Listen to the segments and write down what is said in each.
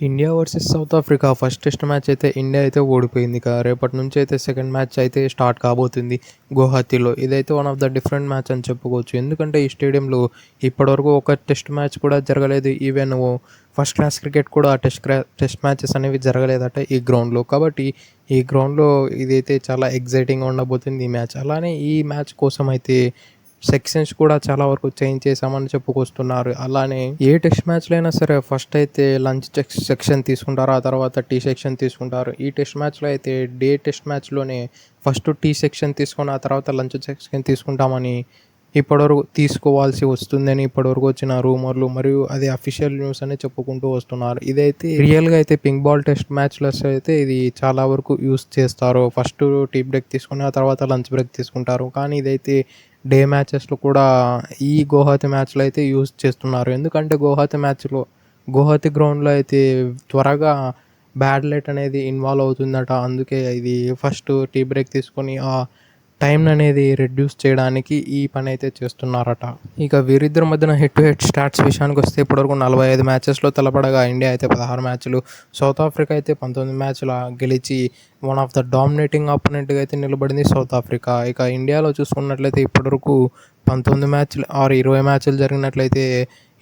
India versus South Africa. First test match అయితే India అయితే ఓడిపోయింది కదా రేపటి నుంచి అయితే సెకండ్ మ్యాచ్ అయితే స్టార్ట్ కాబోతుంది గువాహతిలో. ఇదైతే one of the different match అని చెప్పుకోవచ్చు. ఎందుకంటే ఈ స్టేడియంలో ఇప్పటివరకు ఒక టెస్ట్ మ్యాచ్ కూడా జరగలేదు. ఈవెన్ ఫస్ట్ క్లాస్ క్రికెట్ కూడా టెస్ట్ క్రా టెస్ట్ మ్యాచెస్ అనేవి జరగలేదట ఈ గ్రౌండ్లో కాబట్టి ఈ గ్రౌండ్లో ఇదైతే చాలా ఎగ్జైటింగ్గా ఉండబోతుంది ఈ మ్యాచ్. అలానే ఈ మ్యాచ్ కోసం అయితే సెక్షన్స్ కూడా చాలా వరకు చేంజ్ చేసామని చెప్పుకొస్తున్నారు. అలానే ఏ టెస్ట్ మ్యాచ్లో అయినా సరే ఫస్ట్ అయితే లంచ్ సెక్షన్ తీసుకుంటారు ఆ తర్వాత టీ సెక్షన్ తీసుకుంటారు. ఈ టెస్ట్ మ్యాచ్లో అయితే డే టెస్ట్ మ్యాచ్లోనే ఫస్ట్ టీ సెక్షన్ తీసుకొని ఆ తర్వాత లంచ్ సెక్షన్ తీసుకుంటామని ఇప్పటివరకు తీసుకోవాల్సి వస్తుందని ఇప్పటివరకు వచ్చిన రూమర్లు మరియు అది అఫీషియల్ న్యూస్ అని చెప్పుకుంటూ వస్తున్నారు. ఇదైతే రియల్గా అయితే పింక్ బాల్ టెస్ట్ మ్యాచ్లో అయితే ఇది చాలా వరకు యూస్ చేస్తారు. ఫస్ట్ టీ బ్రేక్ తీసుకుని ఆ తర్వాత లంచ్ బ్రేక్ తీసుకుంటారు. కానీ ఇదైతే డే మ్యాచెస్లో కూడా ఈ గోహతి మ్యాచ్లో అయితే యూజ్ చేస్తున్నారు. ఎందుకంటే గోహతి మ్యాచ్లో గోహతి గ్రౌండ్లో అయితే త్వరగా బ్యాడ్ లైట్ అనేది ఇన్వాల్వ్ అవుతుందట. అందుకే ఇది ఫస్ట్ టీ బ్రేక్ తీసుకొని ఆ టైం అనేది రెడ్యూస్ చేయడానికి ఈ పని అయితే చేస్తున్నారట. ఇక వీరిద్దరి మధ్యన హెడ్ టు హెడ్ స్టాట్స్ విషయానికి వస్తే ఇప్పటివరకు నలభై ఐదు మ్యాచెస్లో తలపడగా ఇండియా అయితే పదహారు మ్యాచ్లు సౌత్ ఆఫ్రికా అయితే పంతొమ్మిది మ్యాచ్ల గెలిచి వన్ ఆఫ్ ద డామినేటింగ్ ఆపోనెంట్గా అయితే నిలబడింది సౌత్ ఆఫ్రికా. ఇక ఇండియాలో చూసుకున్నట్లయితే ఇప్పటివరకు పంతొమ్మిది మ్యాచ్లు ఆరు ఇరవై మ్యాచ్లు జరిగినట్లయితే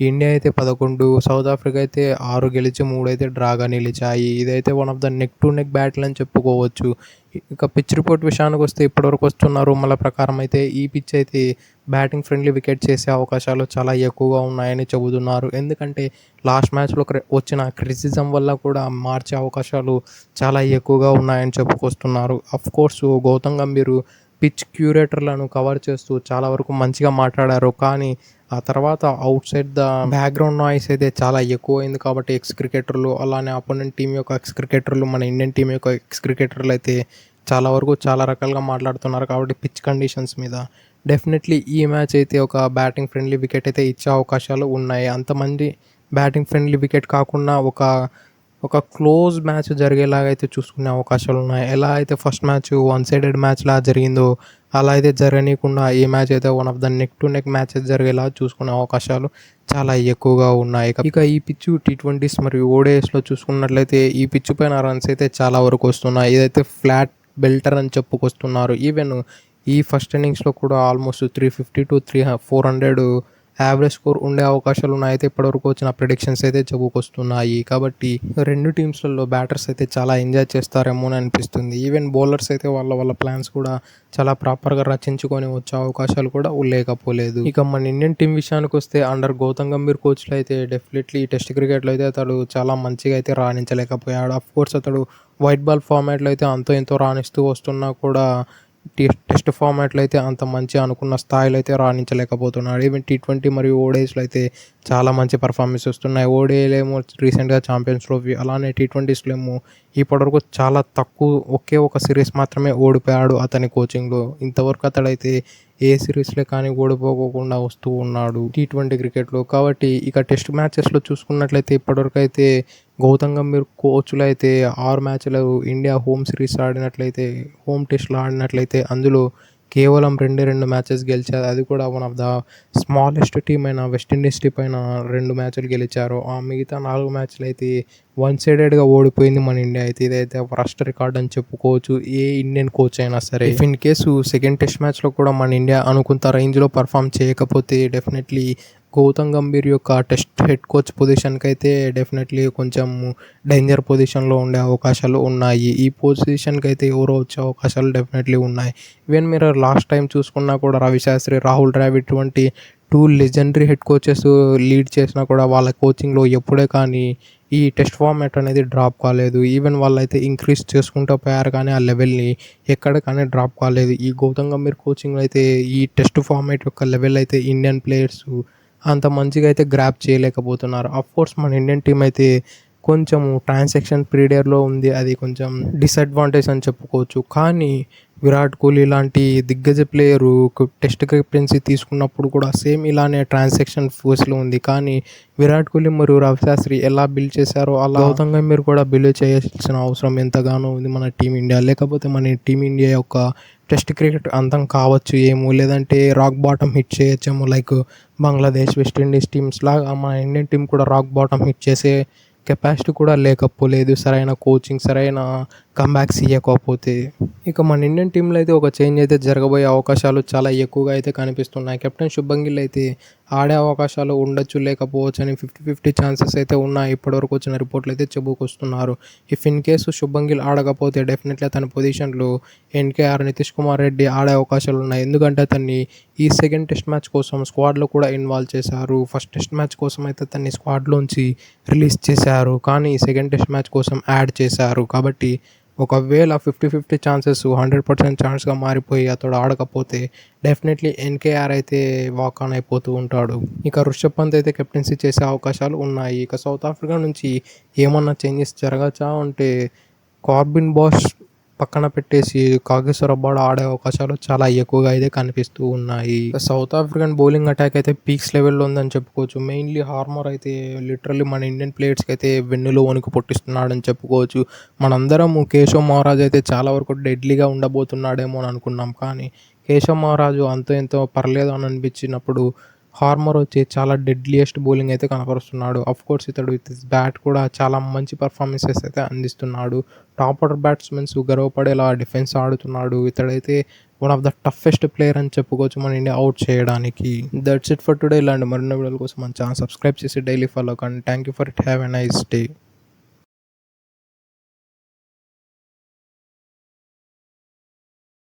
ఇండియా అయితే పదకొండు సౌత్ ఆఫ్రికా అయితే ఆరు గెలిచి మూడు అయితే డ్రాగా నిలిచాయి. ఇదైతే one of the neck to neck battle అని చెప్పుకోవచ్చు. ఇక పిచ్ రిపోర్ట్ విషయానికి వస్తే ఇప్పటివరకు వస్తున్న రూమల ప్రకారం అయితే ఈ పిచ్ అయితే బ్యాటింగ్ ఫ్రెండ్లీ వికెట్ చేసే అవకాశాలు చాలా ఎక్కువగా ఉన్నాయని చెబుతున్నారు. ఎందుకంటే లాస్ట్ మ్యాచ్లో వచ్చిన క్రిటిసిజం వల్ల కూడా మార్చే అవకాశాలు చాలా ఎక్కువగా ఉన్నాయని చెప్పుకొస్తున్నారు. Of course Gautam Gambhir pitch క్యూరేటర్లను cover చేస్తూ చాలా వరకు మంచిగా మాట్లాడారు. కానీ ఆ తర్వాత outside the background noise అయితే చాలా ఎక్కువ అయింది కాబట్టి ఎక్స్ క్రికెటర్లు అలానే అపోనెంట్ టీం యొక్క ఎక్స్ క్రికెటర్లు మన ఇండియన్ టీం యొక్క ఎక్స్ క్రికెటర్లు అయితే చాలా వరకు చాలా రకాలుగా మాట్లాడుతున్నారు కాబట్టి పిచ్ కండిషన్స్ మీద. డెఫినెట్లీ ఈ మ్యాచ్ అయితే ఒక బ్యాటింగ్ ఫ్రెండ్లీ వికెట్ అయితే ఇచ్చే అవకాశాలు ఉన్నాయి. అంతమంది బ్యాటింగ్ ఫ్రెండ్లీ వికెట్ కాకుండా ఒక ఒక క్లోజ్ మ్యాచ్ జరిగేలాగా అయితే చూసుకునే అవకాశాలు ఉన్నాయి. ఎలా అయితే ఫస్ట్ మ్యాచ్ వన్ సైడెడ్ మ్యాచ్లా జరిగిందో అలా అయితే జరగనీయకుండా ఈ మ్యాచ్ అయితే one of the neck to neck matches జరిగేలా చూసుకునే అవకాశాలు చాలా ఎక్కువగా ఉన్నాయి. ఇక ఈ పిచ్చు టీ ట్వంటీస్ మరియు ఓడిఎస్లో చూసుకున్నట్లయితే ఈ పిచ్చు పైన రన్స్ అయితే చాలా వరకు వస్తున్నాయి. ఇదైతే ఫ్లాట్ బెల్టర్ అని చెప్పుకొస్తున్నారు. ఈవెన్ ఈ ఫస్ట్ ఇన్నింగ్స్లో కూడా almost three fifty to three four hundred average score ఉండే అవకాశాలు ఉన్నాయి అయితే ఇప్పటివరకు వచ్చిన ప్రిడిక్షన్స్ అయితే చెప్పుకొస్తున్నాయి. కాబట్టి రెండు టీమ్స్లలో బ్యాటర్స్ అయితే చాలా ఎంజాయ్ చేస్తారేమో అని అనిపిస్తుంది. ఈవెన్ బౌలర్స్ అయితే వాళ్ళ వాళ్ళ ప్లాన్స్ కూడా చాలా ప్రాపర్గా రచించుకొని వచ్చే అవకాశాలు కూడా లేకపోలేదు. ఇక మన ఇండియన్ టీం విషయానికి వస్తే అండర్ గౌతమ్ గంభీర్ కోచ్లో అయితే డెఫినెట్లీ టెస్ట్ క్రికెట్లో అయితే అతడు చాలా మంచిగా అయితే రాణించలేకపోయాడు. అఫ్ కోర్స్ అతడు వైట్ బాల్ ఫార్మాట్లో అయితే అంతో ఎంతో రాణిస్తూ వస్తున్నా కూడా టెస్ట్ ఫార్మాట్లో అయితే అంత మంచి అనుకున్న స్థాయిలో అయితే రాణించలేకపోతున్నాడు. ఈవెన్ టీ ట్వంటీ మరియు ఓడేస్లో అయితే చాలా మంచి పర్ఫార్మెన్స్ వస్తున్నాయి. ఓడేలు ఏమో రీసెంట్గా ఛాంపియన్స్ ట్రోఫీ అలానే టీ ట్వంటీస్లో ఏమో ఇప్పటివరకు చాలా తక్కువ ఒకే ఒక సిరీస్ మాత్రమే ఓడిపోయాడు అతని కోచింగ్లో ఇంతవరకు అతడైతే ఏ సిరీస్లో కానీ ఓడిపోకుండా వస్తూ ఉన్నాడు టీ ట్వంటీ క్రికెట్లో కాబట్టి ఇక టెస్ట్ మ్యాచెస్లో చూసుకున్నట్లయితే ఇప్పటివరకు అయితే గౌతమ్ గంభీర్ కోచ్లు అయితే ఆరు మ్యాచ్లు ఇండియా హోమ్ సిరీస్ ఆడినట్లయితే హోమ్ టెస్ట్లో ఆడినట్లయితే అందులో కేవలం రెండే రెండు మ్యాచెస్ గెలిచారు. అది కూడా one of the smallest team అయిన వెస్టిండీస్ టీం పైన రెండు మ్యాచ్లు గెలిచారు. ఆ మిగతా నాలుగు మ్యాచ్లు అయితే వన్ సైడెడ్గా ఓడిపోయింది మన ఇండియా అయితే. ఇదైతే ఫస్ట్ రికార్డ్ అని చెప్పుకోవచ్చు. ఏ ఇండియన్ కోచ్ అయినా సరే. If in case second test మ్యాచ్లో కూడా మన ఇండియా అనుకుంత రేంజ్లో పర్ఫామ్ చేయకపోతే డెఫినెట్లీ గౌతమ్ గంభీర్ యొక్క టెస్ట్ హెడ్ కోచ్ పొజిషన్కి అయితే డెఫినెట్లీ కొంచెం డేంజర్ పొజిషన్లో ఉండే అవకాశాలు ఉన్నాయి. ఈ పొజిషన్కి అయితే ఎవరో వచ్చే అవకాశాలు డెఫినెట్లీ ఉన్నాయి. ఈవెన్ మీరు లాస్ట్ టైం చూసుకున్నా కూడా రవిశాస్త్రి రాహుల్ ద్రావిడ్ వంటి two legendary head coaches lead చేసినా కూడా వాళ్ళ కోచింగ్లో ఎప్పుడే కానీ ఈ టెస్ట్ ఫార్మాట్ అనేది డ్రాప్ కాలేదు. ఈవెన్ వాళ్ళైతే ఇంక్రీజ్ చేసుకుంటూ పోయారు కానీ ఆ లెవెల్ని ఎక్కడ కానీ డ్రాప్ కాలేదు. ఈ గౌతమ్ గంభీర్ కోచింగ్లో అయితే ఈ టెస్ట్ ఫార్మాట్ యొక్క లెవెల్ అయితే ఇండియన్ ప్లేయర్స్ అంత మంచిగా అయితే గ్రాప్ చేయలేకపోతున్నారు కోర్స్ మన ఇండియన్ టీం అయితే కొంచెము ట్రాన్సాక్షన్ పీరియడ్లో ఉంది. అది కొంచెం డిసడ్వాంటేజ్ అని చెప్పుకోవచ్చు. కానీ విరాట్ కోహ్లీ లాంటి దిగ్గజ ప్లేయరు టెస్ట్ కెప్టెన్సీ తీసుకున్నప్పుడు కూడా సేమ్ ఇలానే ట్రాన్సాక్షన్ ఫోర్స్లో ఉంది. కానీ విరాట్ కోహ్లీ మరియు రవిశాస్త్రి ఎలా బిల్డ్ చేశారో అలా గౌతమ్ గంభీర్ కూడా బిల్డ్ చేయాల్సిన అవసరం ఎంతగానో ఉంది మన టీమిండియా లేకపోతే మన టీమిండియా యొక్క టెస్ట్ క్రికెట్ అంతం కావచ్చు ఏమో లేదంటే rock bottom hit చేయొచ్చేమో like Bangladesh West Indies teams లాగా మన ఇండియన్ టీం కూడా రాక్ బాటమ్ హిట్ చేసే కెపాసిటీ కూడా లేకపోలేదు. సరైన కోచింగ్ సరైన కంబ్యాక్స్ ఇవ్వకపోతే ఇక మన ఇండియన్ టీంలో అయితే ఒక చేంజ్ అయితే జరగబోయే అవకాశాలు చాలా ఎక్కువగా అయితే కనిపిస్తున్నాయి. కెప్టెన్ శుభం గిల్ అయితే ఆడే అవకాశాలు ఉండొచ్చు లేకపోవచ్చు అని ఫిఫ్టీ ఫిఫ్టీ ఛాన్సెస్ అయితే ఉన్నాయి. ఇప్పటివరకు వచ్చిన రిపోర్ట్లు అయితే చెప్పుకొస్తున్నారు ఇఫ్ ఇన్ కేసు శుభం గిల్ ఆడకపోతే డెఫినెట్లీ తన పొజిషన్లో ఎన్కేఆర్ నితీష్ కుమార్ రెడ్డి ఆడే అవకాశాలు ఉన్నాయి. ఎందుకంటే అతన్ని ఈ సెకండ్ టెస్ట్ మ్యాచ్ కోసం స్క్వాడ్లో కూడా ఇన్వాల్వ్ చేశారు. ఫస్ట్ టెస్ట్ మ్యాచ్ కోసం అయితే అతన్ని స్క్వాడ్లోంచి రిలీజ్ చేశారు. కానీ సెకండ్ టెస్ట్ మ్యాచ్ కోసం యాడ్ చేశారు. కాబట్టి ఒకవేళ fifty fifty chances hundred percent ఛాన్స్గా మారిపోయి అతడు ఆడకపోతే డెఫినెట్లీ ఎన్కేఆర్ అయితే వాక్ ఆన్ అయిపోతూ ఉంటాడు. ఇక రుషబ్ పంత్ అయితే కెప్టెన్సీ చేసే అవకాశాలు ఉన్నాయి. ఇక సౌత్ ఆఫ్రికా నుంచి ఏమన్నా చేంజెస్ జరగచ్చా అంటే కార్బిన్ బాష్ పక్కన పెట్టేసి కాగేశ్వర అబ్బాడు ఆడే అవకాశాలు చాలా ఎక్కువగా అయితే కనిపిస్తూ ఉన్నాయి. సౌత్ ఆఫ్రికన్ బౌలింగ్ అటాక్ అయితే పీక్స్ లెవెల్లో ఉందని చెప్పుకోవచ్చు. మెయిన్లీ హార్మర్ అయితే లిటరల్లీ మన ఇండియన్ ప్లేయర్స్కి అయితే వెన్నులో వణుకు పుట్టిస్తున్నాడని చెప్పుకోవచ్చు. మనందరం కేశవ్ మహారాజ్ అయితే చాలా వరకు డెడ్లీగా ఉండబోతున్నాడేమో అని అనుకున్నాం. కానీ కేశవ్ మహారాజు అంతో ఎంతో పర్లేదు అని అనిపించినప్పుడు హార్మర్ వచ్చి చాలా డెడ్లియెస్ట్ బౌలింగ్ అయితే కనపరుస్తున్నాడు. అఫ్ కోర్స్ ఇతడు విత్ బ్యాట్ కూడా చాలా మంచి పర్ఫార్మెన్సెస్ అయితే అందిస్తున్నాడు. టాప్ ఆర్డర్ బ్యాట్స్మెన్స్ గర్వపడేలా డిఫెన్స్ ఆడుతున్నాడు. ఇతడైతే one of the toughest player అని చెప్పుకోవచ్చు మన ఇండియా అవుట్ చేయడానికి. దట్స్ ఇట్ ఫర్ టుడే ఇలాంటి మరిన్ని వీడియోల కోసం మన ఛానల్ సబ్స్క్రైబ్ చేసి డైలీ ఫాలో కానీ thank you for it have a nice day